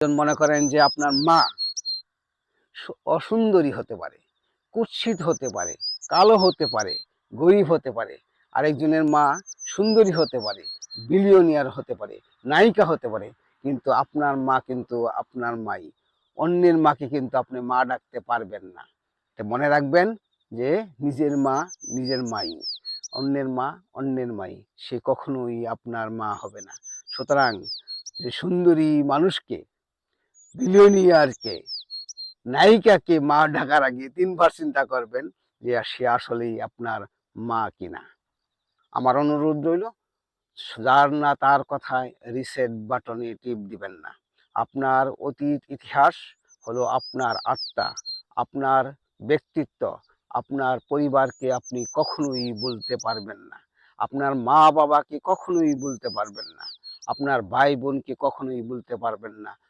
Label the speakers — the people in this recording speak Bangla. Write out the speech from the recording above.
Speaker 1: মনে করেন যে আপনার মা অসুন্দরী হতে পারে, কুৎসিত হতে পারে, কালো হতে পারে, গরিব হতে পারে। আরেকজনের মা সুন্দরী হতে পারে বিলিয়নিয়ার হতে পারে, নায়িকা হতে পারে। কিন্তু আপনার মা কিন্তু আপনার মাই। অন্যের মাকে কিন্তু আপনি মা ডাকতে পারবেন না। মনে রাখবেন যে নিজের মা নিজের মাই। অন্যের মা অন্যের মাই। সে কখনোই আপনার মা হবে না। সুতরাং যে সুন্দরী মানুষকে বিলিয়নিয়ারকে, নায়িকাকে মা ঢাকার আগে তিনবার চিন্তা করবেন যে সে আসলেই আপনার মা কিনা। আমার অনুরোধ রইল, যার না তার কথায় রিসেট বাটনে টিপ দিবেন না। আপনার অতীত ইতিহাস হলো আপনার আত্মা, আপনার ব্যক্তিত্ব, আপনার পরিবারকে আপনি কখনোই বলতে পারবেন না। আপনার মা বাবাকে কখনোই বলতে পারবেন না। আপনার ভাই বোনকে কখনোই বলতে পারবেন না।